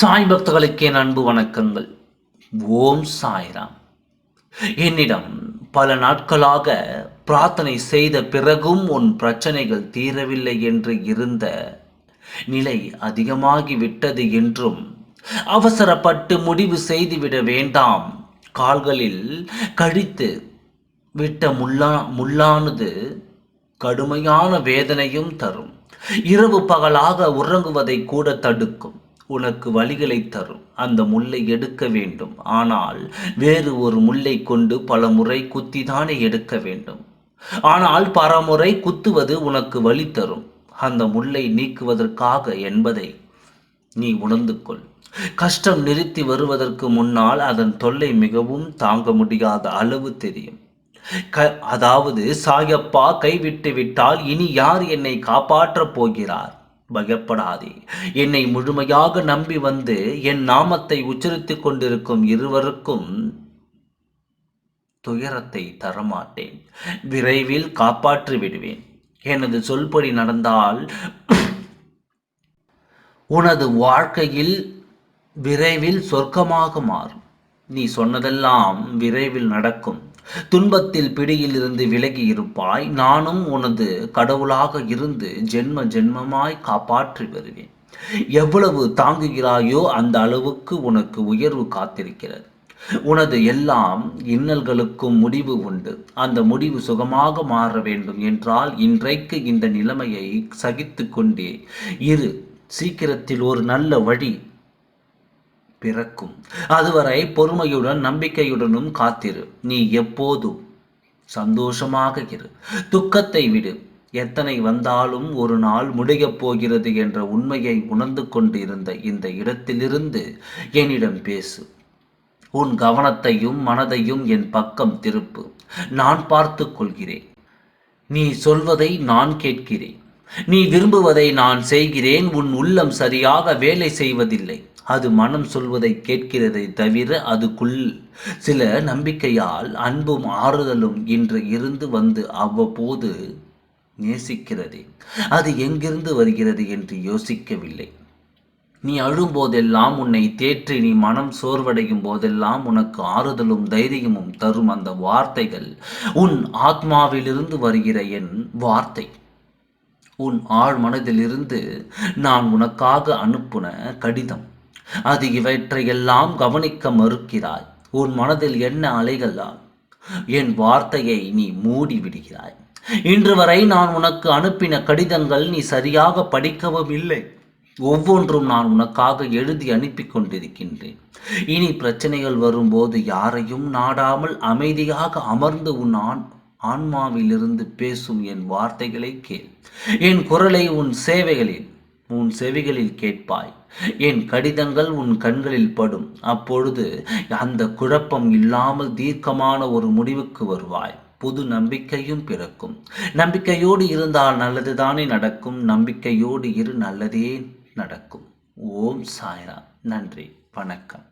சாய் பக்தர்களுக்கே அன்பு வணக்கங்கள். ஓம் சாய்ராம். என்னிடம் பல நாட்களாக பிரார்த்தனை செய்த பிறகும் உன் பிரச்சனைகள் தீரவில்லை என்று இருந்த நிலை அதிகமாகி விட்டது என்றும் அவசரப்பட்டு முடிவு செய்துவிட வேண்டாம். கால்களில் கழித்து விட்ட முல்லா முள்ளானது கடுமையான வேதனையும் தரும். இரவு பகலாக உறங்குவதை கூட தடுக்கும். உனக்கு வழிகளை தரும். அந்த முல்லை எடுக்க வேண்டும். ஆனால் வேறு ஒரு முல்லை கொண்டு பல முறை குத்திதானே எடுக்க வேண்டும். ஆனால் பரமுறை குத்துவது உனக்கு வழி தரும். அந்த முல்லை நீக்குவதற்காக என்பதை நீ உணர்ந்து கொள் கஷ்டம் நிறுத்தி வருவதற்கு முன்னால் அதன் தொல்லை மிகவும் தாங்க முடியாத அளவு தெரியும். க அதாவது சாயப்பா கைவிட்டு விட்டால் இனி யார் என்னை காப்பாற்றப் போகிறார்? பயப்படாதே. என்னை முழுமையாக நம்பி வந்து என் நாமத்தை உச்சரித்துக் கொண்டிருக்கும் இருவருக்கும் துயரத்தை தரமாட்டேன். விரைவில் காப்பாற்றி விடுவேன். எனது சொல்படி நடந்தால் உனது வாழ்க்கையில் விரைவில் சொர்க்கமாக மாறும். நீ சொன்னதெல்லாம் விரைவில் நடக்கும். துன்பத்தில் பிடியில் இருந்து விலகி இருப்பாய் நானும் உனது கடவுளாக இருந்து ஜென்ம ஜென்மமாய் காப்பாற்றி வருவேன். எவ்வளவு தாங்குகிறாயோ அந்த அளவுக்கு உனக்கு உயர்வு காத்திருக்கிறது. உனது எல்லாம் இன்னல்களுக்கும் முடிவு உண்டு. அந்த முடிவு சுகமாக மாற வேண்டும் என்றால் இன்றைக்கு இந்த நிலைமையை சகித்து கொண்டே இரு. சீக்கிரத்தில் ஒரு நல்ல வழி பிறக்கும். அதுவரை பொறுமையுடன் நம்பிக்கையுடனும் காத்திரு. நீ எப்போதும் சந்தோஷமாக இரு. துக்கத்தை விடு. எத்தனை வந்தாலும் ஒரு நாள் முடியப் போகிறது என்ற உண்மையை உணர்ந்து கொண்டிருந்த இந்த இடத்திலிருந்து என்னிடம் பேசு. உன் கவனத்தையும் மனதையும் என் பக்கம் திருப்பு. நான் பார்த்து கொள்கிறேன். நீ சொல்வதை நான் கேட்கிறேன். நீ விரும்புவதை நான் செய்கிறேன். உன் உள்ளம் சரியாக வேலை செய்வதில்லை. அது மனம் சொல்வதை கேட்கிறதை தவிர அதுக்குள் சில நம்பிக்கையால் அன்பும் ஆறுதலும் இன்று இருந்து வந்து அவ்வப்போது நேசிக்கிறது. அது எங்கிருந்து வருகிறது என்று யோசிக்கவில்லை. நீ அழும் போதெல்லாம் உன்னை தேற்றி நீ மனம் சோர்வடையும் போதெல்லாம் உனக்கு ஆறுதலும் தைரியமும் தரும் அந்த வார்த்தைகள் உன் ஆத்மாவிலிருந்து வருகிற என் வார்த்தை. உன் ஆழ் மனதிலிருந்து நான் உனக்காக அனுப்புன கடிதம். அது இவற்றையெல்லாம் கவனிக்க மறுக்கிறாய். உன் மனதில் என்ன அலைகளால் என் வார்த்தையை நீ மூடி விடுகிறாய் இன்று வரை நான் உனக்கு அனுப்பின கடிதங்கள் நீ சரியாக படிக்கவும் இல்லை. ஒவ்வொன்றும் நான் உனக்காக எழுதி அனுப்பி கொண்டிருக்கின்றேன். இனி பிரச்சனைகள் வரும்போது யாரையும் நாடாமல் அமைதியாக அமர்ந்து உன் ஆண் ஆன்மாவிலிருந்து பேசும் என் வார்த்தைகளை கேள். என் குரலை உன் சேவைகளில் உன் செவிகளில் கேட்பாய். என் கடிதங்கள் உன் கண்களில் படும். அப்பொழுது அந்த குழப்பம் இல்லாமல் தீர்க்கமான ஒரு முடிவுக்கு வருவாய். புது நம்பிக்கையும் பிறக்கும். நம்பிக்கையோடு இருந்தால் நல்லதுதானே நடக்கும். நம்பிக்கையோடு இரு நல்லதே நடக்கும். ஓம் சாய்ரா நன்றி. வணக்கம்.